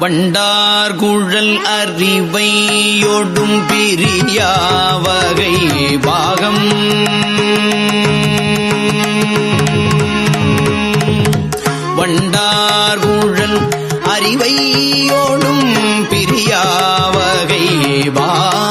வண்டார்குழல் அறிவையொடும் பிரியாவகை பாகம். வண்டார்குழல் அறிவையோடும் பிரியாவகை பாகம்.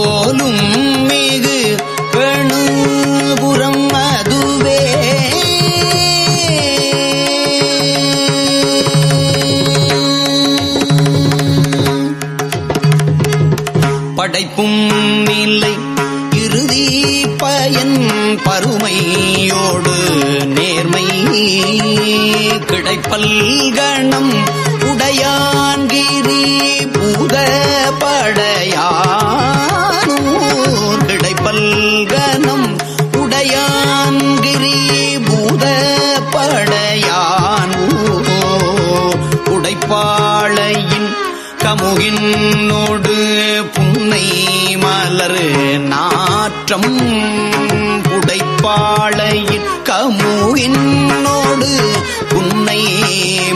போலும் மிகு பெணுபுறம் அதுவே. படைப்பும் இல்லை இறுதி பயன் பருமையோடு நேர்மை கிடைப்பல் கணம் உடையான்கிரி பூத படையா. குற்றம் உடைப்பாளையிற்கமூகின்னோடு உன்னை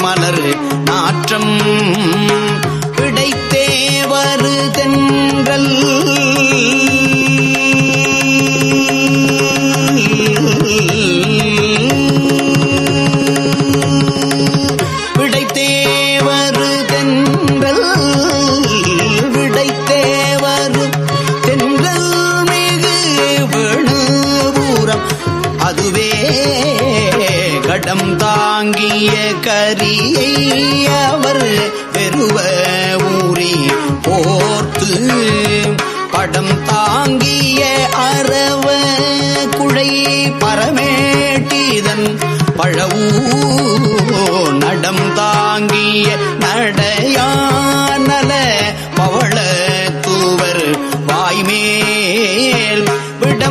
மலர் நாற்றம்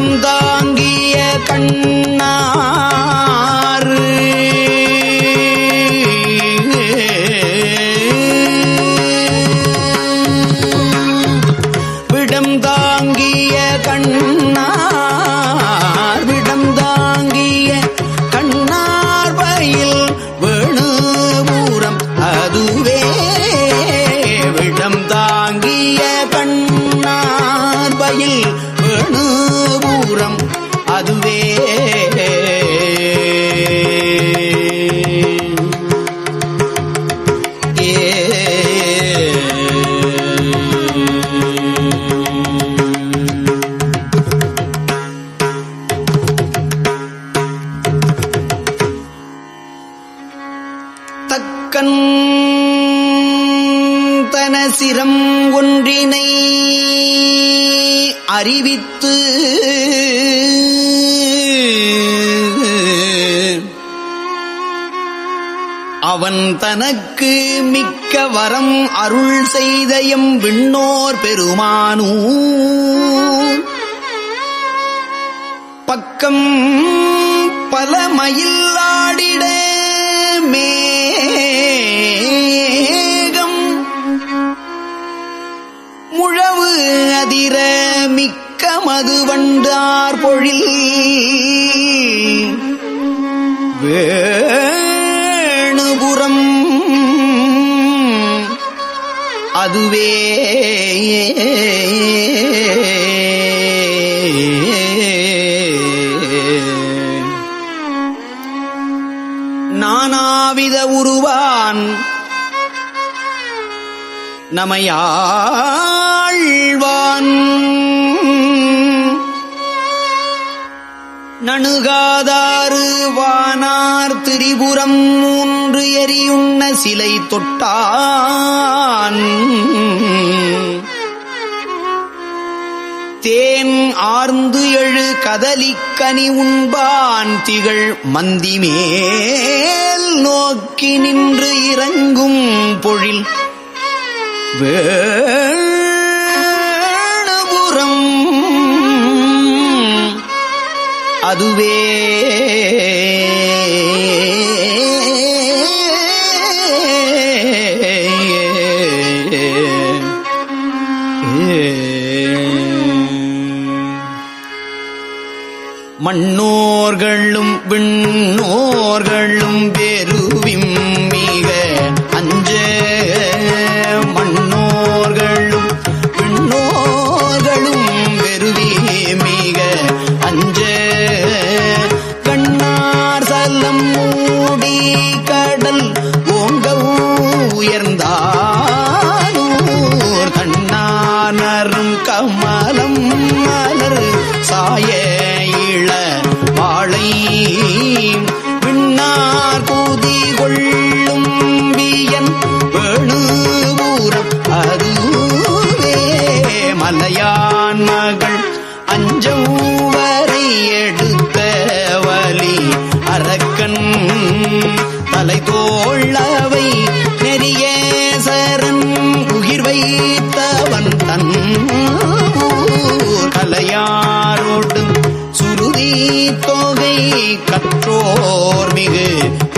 விடம் அவன் தனக்கு மிக்க வரம் அருள் செய்தயம் விண்ணோர் பெருமானூர். பக்கம் பல மயிலாடிட மேகம். முழவு அதிர மிக்க மதுவண்டார் பொழில். வே அதுவே நானாவித உருவான். நமையாழ்வான். நணுகாதாறு வானார் திரிபுரம் மூன்று எரியுண்ண சிலை தொட்டான்? தேன் ஆர்ந்து எழு கதலிக்கனி உண்பான். திகழ் மந்திமேல் நோக்கி நின்று இறங்கும் பொழில் வேணபுரம். அதுவே விண்ணோர்களும் வேறு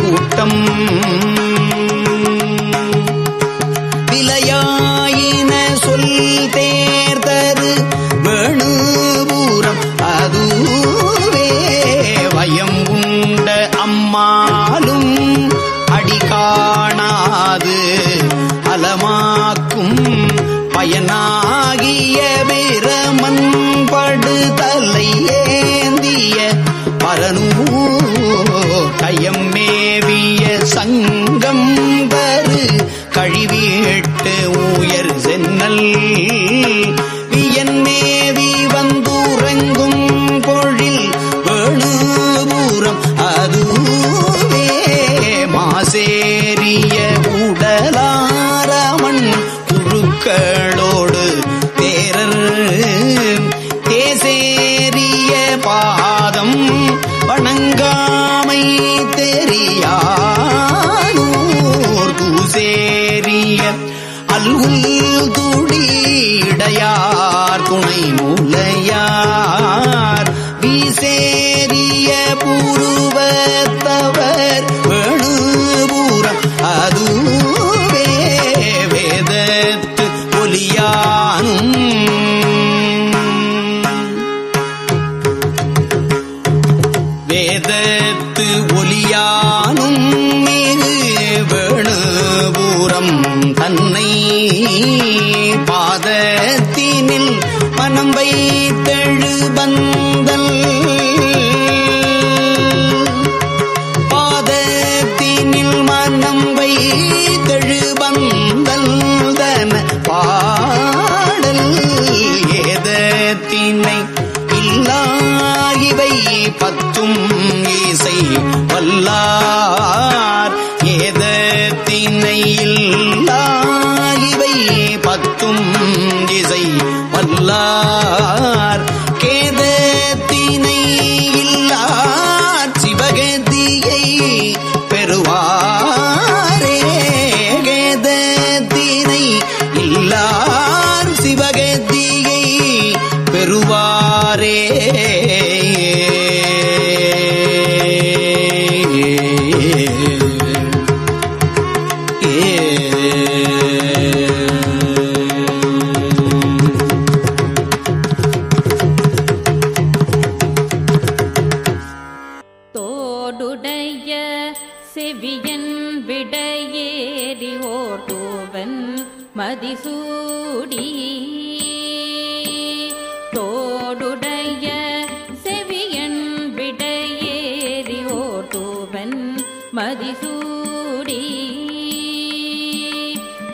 கூட்டம் விலையாயின சொல் தேர்தரு வேணுபூரம் அதுவே வயம் உண்ட அம்மாலும் அடி காணாது அலமாக்கும் பயனா கொடி.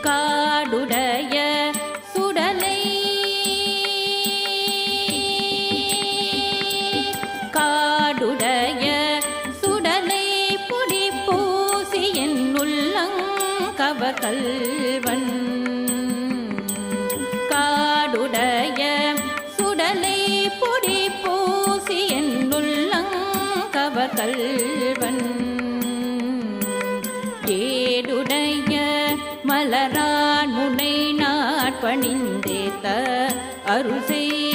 காடுடைய சுடலை. காடுடைய சுடலை பொடி பூசி என் உள்ளங்கவ கல்வன் காடுடைய சுடலை பொடி பூசி என் உள்ளங்கவ கல்வன் பணிந்தேத்த அருசெய்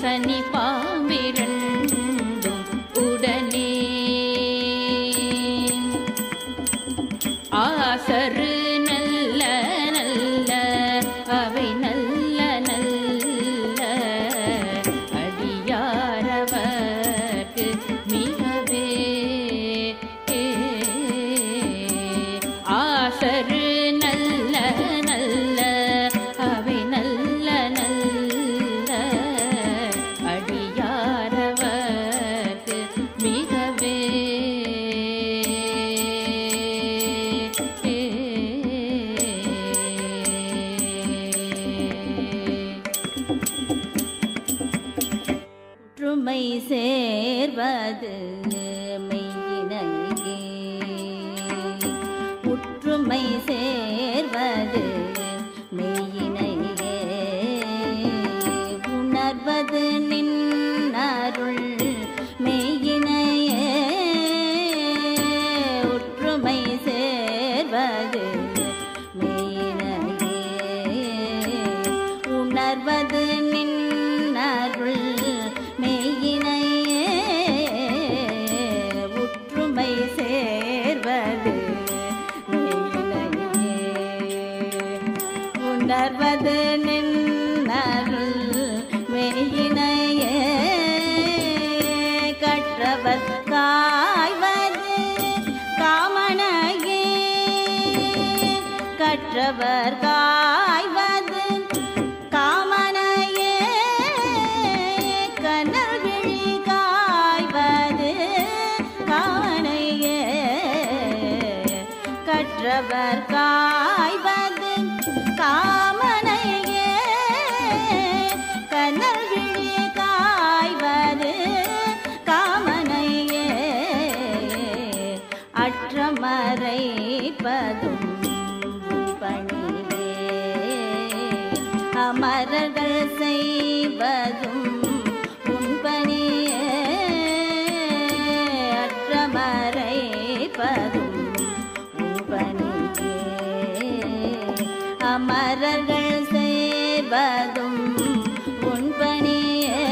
పచ్చని పా அவர் கா செய்வதும் உண்பணியே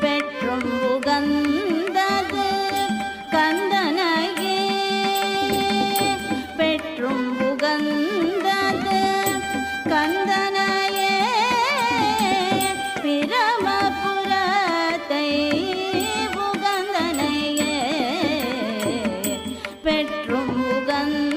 பெற்றும் உகந்தது கந்தனையே பெற்றும் உகந்தது கந்தனையே பிரமபுரத்தை உகந்தனையே பெற்றும் உகந்த